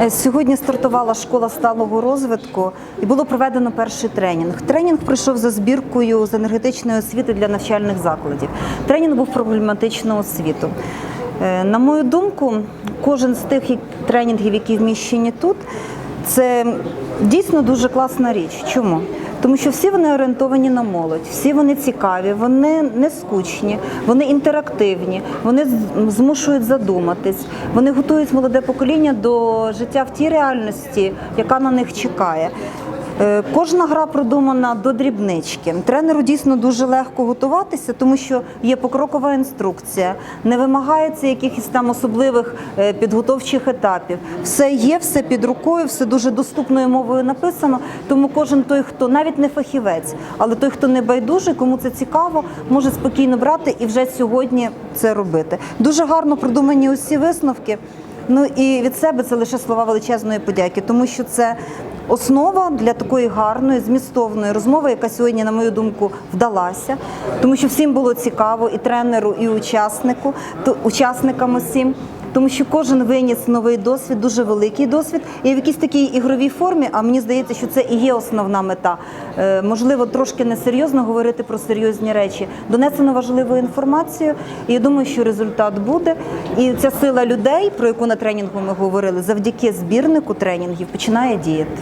Е, Сьогодні стартувала школа сталого розвитку і було проведено перший тренінг. Тренінг пройшов за збіркою з енергетичної освіти для навчальних закладів. Тренінг був проблематичного освіту. Е, На мою думку, кожен з тих тренінгів, які вміщені тут, це дійсно дуже класна річ. Чому? Тому що всі вони орієнтовані на молодь, всі вони цікаві, вони не скучні, вони інтерактивні, вони змушують задуматись, вони готують молоде покоління до життя в тій реальності, яка на них чекає. Е, Кожна гра продумана до дрібнички. Тренеру дійсно дуже легко готуватися, тому що є покрокова інструкція, не вимагається якихось там особливих е, підготовчих етапів. Все є, все під рукою, все дуже доступною мовою написано. Тому кожен той, хто навіть не фахівець, але той, хто не байдужий, кому це цікаво, може спокійно брати і вже сьогодні це робити. Дуже гарно продумані усі висновки. Ну і від себе це лише слова величезної подяки, тому що це основа для такої гарної, змістовної розмови, яка сьогодні, на мою думку, вдалася, тому що всім було цікаво, і тренеру, і учаснику, то учасникам усім. Тому що кожен виніс новий досвід, дуже великий досвід, і в якійсь такій ігровій формі. А мені здається, що це і є основна мета. Е, можливо, трошки несерйозно говорити про серйозні речі. Донесено важливу інформацію, і я думаю, що результат буде. І ця сила людей, про яку на тренінгу ми говорили, завдяки збірнику тренінгів починає діяти.